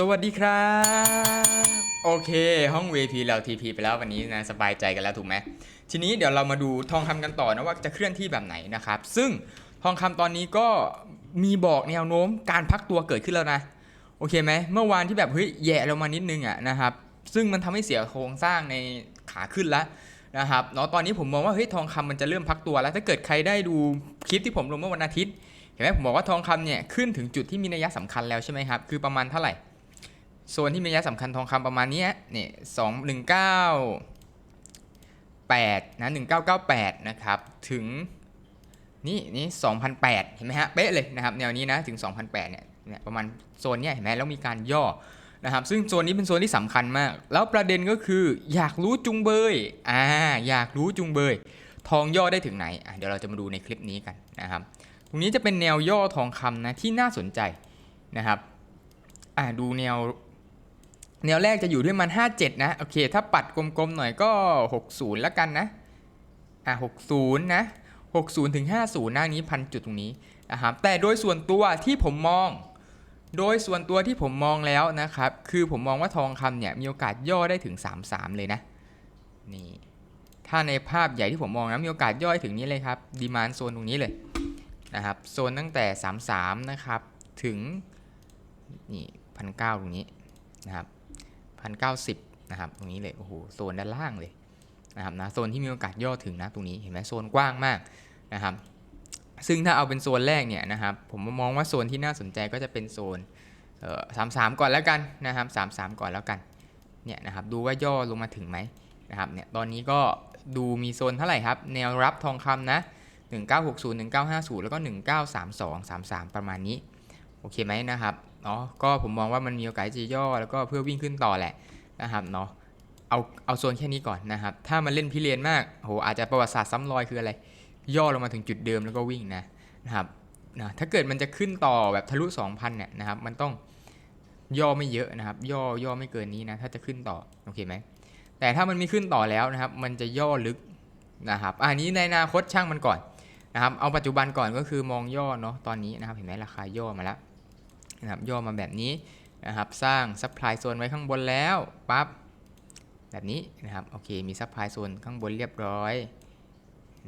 สวัสดีครับ โอเค ห้อง VIP เรา TP ไปแล้ววันนี้นะสบายใจกันแล้วถูกไหมทีนี้เดี๋ยวเรามาดูทองคำกันต่อนะว่าจะเคลื่อนที่แบบไหนนะครับ ซึ่งทองคำตอนนี้ก็มีบอกแนวโน้มการพักตัวเกิดขึ้นแล้วนะ โอเคไหมเมื่อวานที่แบบเฮ้ยแย่ลงมานิดนึงอะนะครับ ซึ่งมันทำให้เสียโครงสร้างในขาขึ้นแล้วนะครับเนาะตอนนี้ผมมองว่าเฮ้ยทองคำมันจะเริ่มพักตัวแล้วถ้าเกิดใครได้ดูคลิปที่ผมลงเมื่อวันอาทิตย์เห็นไหมผมบอกว่าทองคำเนี่ยขึ้นถึงจุดที่มีนัยสำคัญแล้วใช่ไหมครับคือประมาณเท่าไหร่ โซนที่มีนัยสำคัญทองคำประมาณนี้เนี่ยสองหนึ่งเก้าแปดนะหนึ่งเก้าเก้าแปดนะครับ ถึงนี่นี่สองพันแปดเห็นไหมฮะ เป๊ะเลยนะครับ แนวนี้นะถึงสองพันแปดเนี่ยเนี่ยประมาณโซนเนี้ยเห็นไหมแล้วมีการย่อนะครับ ซึ่งโซนนี้เป็นโซนที่สำคัญมาก แล้วประเด็นก็คืออยากรู้จุงเบยอ่าอยากรู้จุงเบย ทองย่อได้ถึงไหนอะเดี๋ยวเราจะมาดูในคลิปนี้กันนะครับ ตรงนี้จะเป็นแนวย่อทองคำนะที่น่าสนใจนะครับอ่าดูแนว แนวแรกจะอยู่ที่มัน 57 นะ โอเค ถ้าปัดกลมๆหน่อยก็ 60 แล้วกันนะ อ่า60 นะ 60 ถึง 50 หน้านี้พันจุดตรงนี้นะครับแต่โดยส่วนตัวที่ผมมอง โดยส่วนตัวที่ผมมองแล้วนะครับ คือผมมองว่าทองคำเนี่ย มีโอกาสย่อได้ถึง 33 เลยนะ นี่ ถ้าในภาพใหญ่ที่ผมมองนะ มีโอกาสย่อยถึงนี้เลยครับดีมานโซนตรงนี้เลยนะครับ โซนตั้งแต่ 33 นะครับ ถึง นี่พันเตรงนี้นะครับ พันเนะครับ ตรงนี้เลย โอ้โห โซนด้านล่างเลยนะครับนะ โซนที่มีโอกาสย่อถึงนะตรงนี้ เห็นไหมโซนกว้างมากนะครับ ซึ่งถ้าเอาเป็นโซนแรกเนี่ยนะครับ ผมมองว่าโซนที่น่าสนใจก็จะเป็นโซนสามสามก่อนแล้วกันนะครับสามสามก่อนแล้วกัน เนี่ยนะครับ ดูว่าย่อลงมาถึงไหมนะครับ เนี่ย ตอนนี้ก็ดูมีโซนเท่าไหร่ครับ แนวรับทองคำนะ 1960 1950 แล้วก็ 1932 33 ประมาณนี้ โอเคไหมนะครับเนาะก็ผมมองว่ามันมีโอกาสจะย่อแล้วก็เพื่อวิ่งขึ้นต่อแหละนะครับเนาะเอาเอาโซนแค่นี้ก่อนนะครับ ถ้ามันเล่นพิเรนมากโหอาจจะประวัติศาสตร์ซ้ำรอยคืออะไร ย่อลงมาถึงจุดเดิมแล้วก็วิ่งนะนะครับนะถ้าเกิดมันจะขึ้นต่อแบบทะลุ 2,000เนี่ยนะครับมันต้องย่อไม่เยอะนะครับ ย่อย่อไม่เกินนี้นะถ้าจะขึ้นต่อโอเคไหมแต่ถ้ามันไม่ขึ้นต่อแล้วนะครับ มันจะย่อลึกนะครับอันนี้ในอนาคตช่างมันก่อน นะครับเอาปัจจุบันก่อนก็คือมองย่อเนาะตอนนี้นะครับเห็นไหมราคาย่อมาแล้วนะครับย่อมาแบบนี้นะครับสร้างซัพพลายโซนไว้ข้างบนแล้วปั๊บแบบนี้นะครับโอเคมีซัพพลายโซนข้างบนเรียบร้อย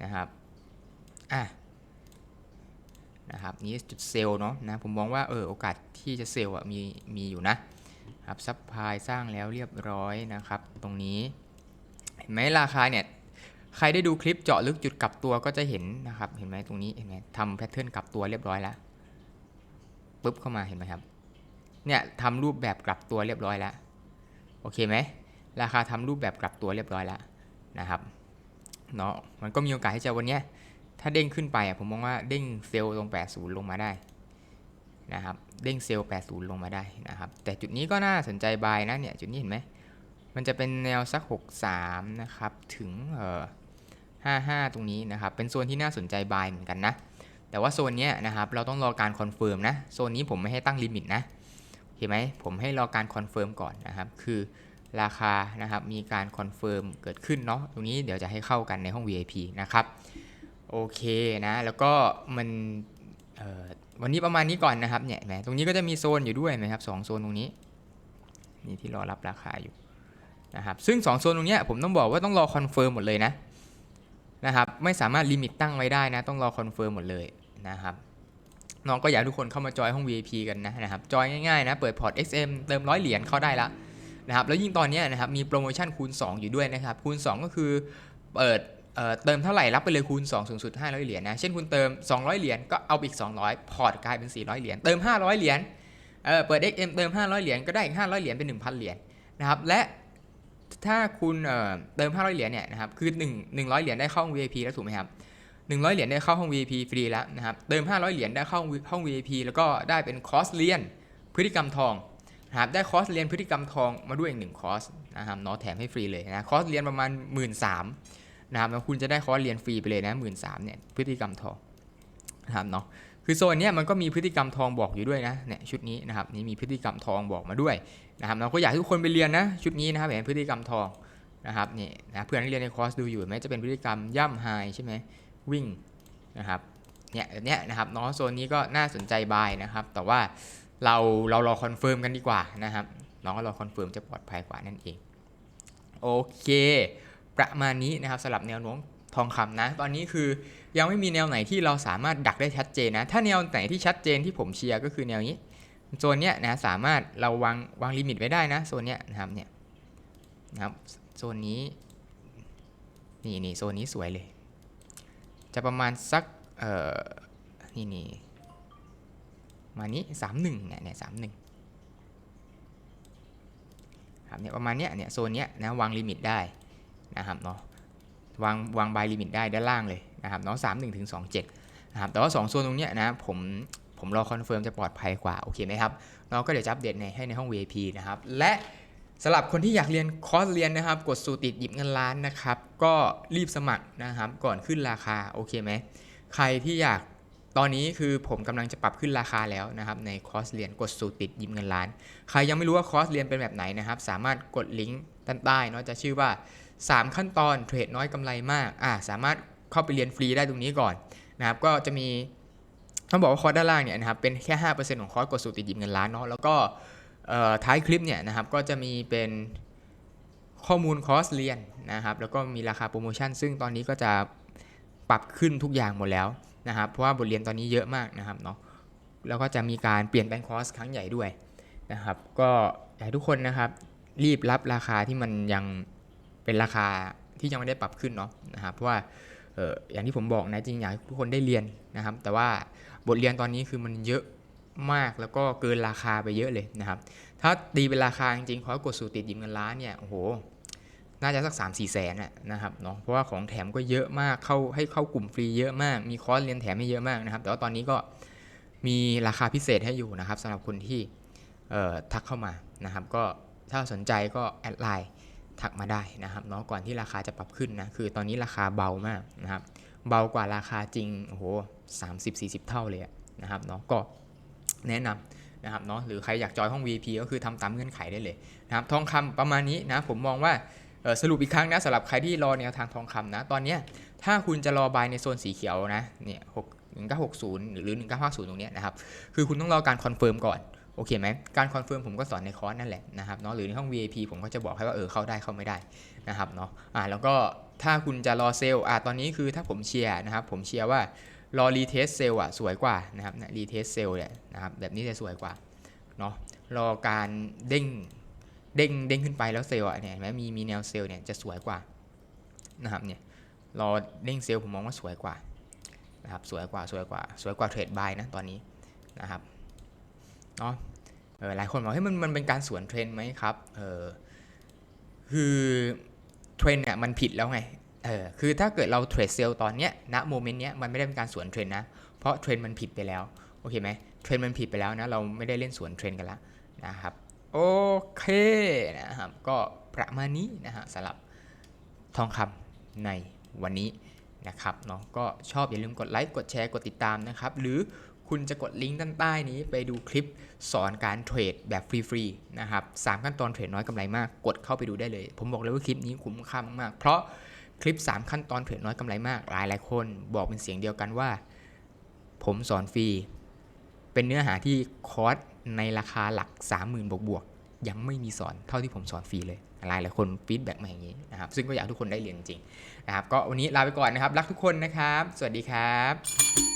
นะครับอะนะครับนี่จุดเซลล์เนาะนะผมมองว่าเออโอกาสที่จะเซลล์อะมีมีอยู่นะครับซัพพลายสร้างแล้วเรียบร้อยนะครับ ตรงนี้เห็นไหมราคาเนี่ย ใครได้ดูคลิปเจาะลึกจุดกลับตัวก็จะเห็นนะครับ เห็นไหมตรงนี้เห็นไหมทำแพทเทิร์นกลับตัวเรียบร้อยแล้วปุ๊บเข้ามาเห็นไหมครับเนี่ยทำรูปแบบกลับตัวเรียบร้อยแล้วโอเคไหมราคาทำรูปแบบกลับตัวเรียบร้อยแล้วนะครับเนาะมันก็มีโอกาสที่จะวันนี้ถ้าเด้งขึ้นไปอะผมมองว่าเด้งเซลล์ตรง 80 ลงมาได้นะครับเด้งเซลล์ 80 ลงมาได้นะครับแต่จุดนี้ก็น่าสนใจบายนะเนี่ยจุดนี้เห็นไหม มันจะเป็นแนวสัก 63 นะครับ ถึงเอ่อ55 ตรงนี้นะครับ เป็นโซนที่น่าสนใจบายเหมือนกันนะ แต่ว่าโซนนี้นะครับ เราต้องรอการคอนเฟิร์มนะ โซนนี้ผมไม่ให้ตั้งลิมิตนะโอเคไหม ผมให้รอการคอนเฟิร์มก่อนนะครับ คือราคานะครับ มีการคอนเฟิร์มเกิดขึ้นเนาะ ตรงนี้เดี๋ยวจะให้เข้ากันในห้อง VIP นะครับ โอเคนะ แล้วก็มันวันนี้ประมาณนี้ก่อนนะครับเนี่ยเห็นไหมตรงนี้ก็จะมีโซนอยู่ด้วยไหมครับสองโซนตรงนี้ นี่ที่รอรับราคาอยู่ นะครับซึ่ง2โซนตรงนี้ผมต้องบอกว่าต้องรอคอนเฟิร์มหมดเลยนะนะครับไม่สามารถลิมิตตั้งไว้ได้นะต้องรอคอนเฟิร์มหมดเลยนะครับน้องก็อยากทุกคนเข้ามาจอยห้อง VIP กันนะนะครับจอยง่ายๆนะเปิดพอร์ต XM เติมร้อยเหรียญเข้าได้ละนะครับแล้วยิ่งตอนนี้นะครับมีโปรโมชั่นคูณ 2 อยู่ด้วยนะครับคูณ 2 ก็คือเปิดเอ่อเติมเท่าไหร่รับไปเลยคูณ 2 สูงสุด 500 เหรียญนะเช่นคุณเติม 200 เหรียญก็เอาอีก 200 พอร์ตกลายเป็น 400 เหรียญเติม 500 เหรียญเเปิด XM เติม 500 เหรียญก็ได้อีก 500 เหรียญเป็น 1,000 เหรียญนะครับและ ถ้าคุณเติม 500 เหรียญเนี่ยนะครับคือ1 100 เหรียญได้เข้าห้อง VIP แล้วถูกไหมครับ100 เหรียญได้เข้าห้อง VIP ฟรีแล้วนะครับเติม 500 เหรียญได้เข้าห้อง VIP แล้วก็ได้เป็นคอร์สเรียนพฤติกรรมทองนะครับได้คอร์สเรียนพฤติกรรมทองมาด้วยอีกหนึ่งคอร์สนะครับเนาะแถมให้ฟรีเลยนะคอร์สเรียนประมาณ 1 3ื่นนะครับแล้วคุณจะได้คอร์สเรียนฟรีไปเลยนะหมื่นสามเนี่ยพฤติกรรมทองนะครับเนาะ คือโซนนี้มันก็มีพฤติกรรมทองบอกอยู่ด้วยนะเนี่ยชุดนี้นะครับนี่มีพฤติกรรมทองบอกมาด้วยนะครับเราก็อยากให้ทุกคนไปเรียนนะชุดนี้นะครับเห็นพฤติกรรมทองนะครับนี่นะเพื่อนนักเรียนในคอร์สดูอยู่ไหมจะเป็นพฤติกรรมย่ำไฮใช่ไหมวิ่งนะครับเนี่ยแบบเนี้ยนะครับเนาะโซนนี้ก็น่าสนใจบายนะครับ แต่ว่าเราเรารอคอนเฟิร์มกันดีกว่านะครับเราก็รอคอนเฟิร์มจะปลอดภัยกว่านั่นเองโอเค ประมาณนี้นะครับสำหรับแนวโน้ม ทองคำนะ ตอนนี้คือยังไม่มีแนวไหนที่เราสามารถดักได้ชัดเจนนะ ถ้าแนวไหนที่ชัดเจนที่ผมเชียร์ก็คือแนวนี้โซนเนี้ยนะสามารถเราวางวางลิมิตไว้ได้นะโซนเนี้ยนะครับเนี่ยนะครับโซนนี้นี่นี่โซนนี้สวยเลย จะประมาณสักเอ่อนี่นี่มานี้สามหนึ่งเนี่ยเนี่ยสามหนึ่งครับเนี่ยประมาณเนี้ยเนี่ยโซนเนี้ยนะวางลิมิตได้นะครับเนาะ วางวางบายลิมิตได้ด้านล่างเลยนะครับเนาะสามหนึ่งถึงสองเจ็ดนะครับแต่ว่าสองโซนตรงเนี้ยนะผมผมรอคอนเฟิร์มจะปลอดภัยกว่า โอเคไหมครับเราก็เดี๋ยวจะอัปเดตในให้ในห้อง VIP นะครับ และสำหรับคนที่อยากเรียนคอร์สเรียนนะครับ กดสูตรติดหยิบเงินล้านนะครับ ก็รีบสมัครนะครับ ก่อนขึ้นราคาโอเคไหมใครที่อยากตอนนี้คือผมกำลังจะปรับขึ้นราคาแล้วนะครับ ในคอร์สเรียนกดสูตรติดหยิบเงินล้าน ใครยังไม่รู้ว่าคอร์สเรียนเป็นแบบไหนนะครับ สามารถกดลิงก์ด้านใต้เนาะจะชื่อว่า 3 ขั้นตอนเทรดน้อยกำไรมากอ่าสามารถเข้าไปเรียนฟรีได้ตรงนี้ก่อนนะครับก็จะมีต้องบอกว่าคอร์สด้านล่างเนี่ยนะครับเป็นแค่ 5%ของคอร์สกดสูตรติดหยิบเงินล้านเนาะแล้วก็ท้ายคลิปเนี่ยนะครับก็จะมีเป็นข้อมูลคอร์สเรียนนะครับแล้วก็มีราคาโปรโมชั่น ซึ่งตอนนี้ก็จะปรับขึ้นทุกอย่างหมดแล้วนะครับเพราะว่าบทเรียนตอนนี้เยอะมากนะครับเนาะแล้วก็จะมีการเปลี่ยนแปลงคอร์สครั้งใหญ่ด้วยนะครับก็อยากให้ทุกคนนะครับรีบรับราคาที่มันยัง เป็นราคาที่ยังไม่ได้ปรับขึ้นเนาะนะครับเพราะว่าอย่างที่ผมบอกนะจริงอยากให้ทุกคนได้เรียนนะครับ แต่ว่าบทเรียนตอนนี้คือมันเยอะมากแล้วก็เกินราคาไปเยอะเลยนะครับ ถ้าตีเป็นราคาจริงๆขอกดสูตรติดหยิบเงินล้านเนี่ยโอ้โหน่าจะสัก 3 4แสนนะครับเนาะเพราะว่าของแถมก็เยอะมากเข้าให้เข้ากลุ่มฟรีเยอะมาก มีคอร์สเรียนแถมให้เยอะมากนะครับ แต่ว่าตอนนี้ก็มีราคาพิเศษให้อยู่นะครับสำหรับคนที่ทักเข้ามานะครับ ก็ถ้าสนใจก็แอดไลน์ ทักมาได้นะครับเนาะก่อนที่ราคาจะปรับขึ้นนะคือตอนนี้ราคาเบามากนะครับเบากว่าราคาจริงโอ้โหสามสิบสี่สิบเท่าเลยนะครับเนาะก็แนะนำนะครับเนาะหรือใครอยากจอยห้อง VIP ก็คือทำตามเงื่อนไขได้เลยนะครับทองคำประมาณนี้นะผมมองว่าสรุปอีกครั้งนะสำหรับใครที่รอแนวทางทองคำนะตอนนี้ถ้าคุณจะรอบายในโซนสีเขียวนะเนี่ยหกหนึ่งเก้าหกศูนย์หรือหนึ่งเก้าห้าศูนย์ตรงนี้นะครับคือคุณต้องรอการคอนเฟิร์มก่อน อเคไหมการคอนเฟิร์มผมก็สอนในคอร์สนั่นแหละนะครับเนาะหรือในห้อง VIP ผมก็จะบอกให้ว่าเออเข้าได้เข้าไม่ได้นะครับเนาะอ่าแล้วก็ถ้าคุณจะรอเซลล์อ่าตอนนี้คือถ้าผมเชียร์นะครับผมเชียร์ว่ารอรีเทสเซลล์อะสวยกว่านะครับรีเทสเซลล์เนี่ยนะครับแบบนี้จะสวยกว่าเนาะรอการเด้งเด้งเด้งขึ้นไปแล้วเซลล์อะเนี่ยเห็นไหมมีมีแนวเซลล์เนี่ยจะสวยกว่านะครับเนี่ยรอเด้งเซลล์ผมมองว่าสวยกว่านะครับสวยกว่าสวยกว่าสวยกว่าเทรดบายนะตอนนี้นะครับเนาะ เออหลายคนบอกให้มันมันเป็นการสวนเทรนไหมครับเออคือเทรนเนี่ยมันผิดแล้วไงเออคือถ้าเกิดเราเทรดเซลล์ตอนเนี้ยณโมเมนต์เนี้ยมันไม่ได้เป็นการสวนเทรนนะเพราะเทรนมันผิดไปแล้วโอเคไหมเทรนมันผิดไปแล้วนะเราไม่ได้เล่นสวนเทรนกันแล้วนะครับโอเคนะครับก็ประมาณนี้นะฮะสำหรับทองคำในวันนี้นะครับเนาะก็ชอบอย่าลืมกดไลค์กดแชร์กดติดตามนะครับ หรือ คุณจะกดลิงก์ด้านใต้นี้ไปดูคลิปสอนการเทรดแบบฟรีๆนะครับสามขั้นตอนเทรดน้อยกำไรมาก กดเข้าไปดูได้เลย ผมบอกเลยว่าคลิปนี้คุ้มค่ามากๆ เพราะคลิป 3 ขั้นตอนเทรดน้อยกำไรมาก หลายหลายๆคนบอกเป็นเสียงเดียวกันว่า ผมสอนฟรี เป็นเนื้อหาที่คอร์สในราคาหลัก 30,000 บวกบวกๆยังไม่มีสอนเท่าที่ผมสอนฟรีเลยหลายหลายคนฟีดแบ็กมาอย่างนี้นะครับซึ่งก็อยากให้ทุกคนได้เรียนจริงนะครับก็วันนี้ลาไปก่อนนะครับ รักทุกคนนะครับ สวัสดีครับ